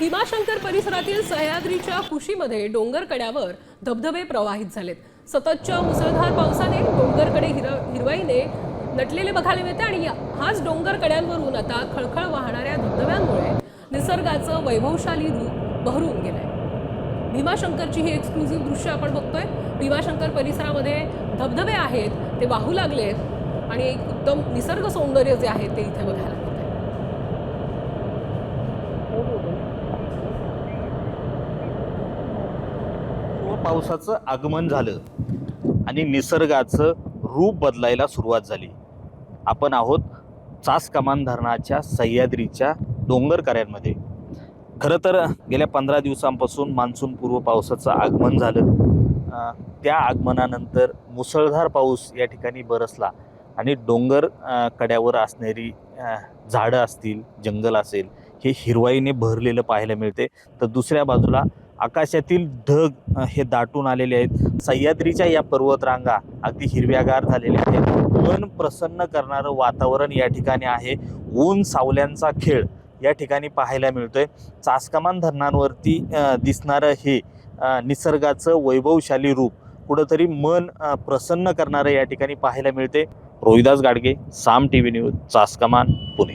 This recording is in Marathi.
भीमाशंकर परिसरातील सह्याद्रीच्या कुशीमध्ये डोंगर कड्यावर धबधबे प्रवाहित झालेत. सततच्या मुसळधार पावसाने डोंगरकडे हिर हिरवाईने नटलेले बघायला मिळते आणि या- हाच डोंगर कड्यांवरून आता खळखळ वाहणाऱ्या धबधब्यांमुळे निसर्गाचं वैभवशाली रूप बहरून गेलंय. भीमाशंकरची ही एक्सक्लुझिव्ह दृश्य आपण बघतोय. भीमाशंकर परिसरामध्ये धबधबे आहेत ते वाहू लागलेत आणि एक उत्तम निसर्ग सौंदर्य जे आहे ते इथे बघायला मिळतंय पूर्व पावसाचं आगमन झालं आणि निसर्गाचं रूप बदलायला सुरुवात झाली. आपण आहोत चास कमान धरणाच्या सह्याद्रीच्या डोंगर कऱ्यांमध्ये खरं तर गेल्या पंधरा दिवसांपासून मान्सून पूर्व पावसाचं आगमन झालं. त्या आगमनानंतर मुसळधार पाऊस या ठिकाणी बरसला आणि डोंगर कड्यावर असणारी झाडं असतील जंगल असेल हे हिरवाईने भरलेलं पाहायला मिळते. तर दुसऱ्या बाजूला आकाशातील ढग हे दाटून आलेले आहेत. सह्याद्रीच्या या पर्वतरांगा अगदी हिरव्यागार झालेल्या आहेत. मन प्रसन्न करणारं वातावरण या ठिकाणी आहे. ऊन सावल्यांचा खेळ या ठिकाणी पाहायला मिळतोय. चासकमान धरणांवरती दिसणारं हे निसर्गाचं वैभवशाली रूप कुठंतरी मन प्रसन्न करणारं या ठिकाणी पाहायला मिळते. Rohidas Gadge Saam T V news Chaskaman Pune.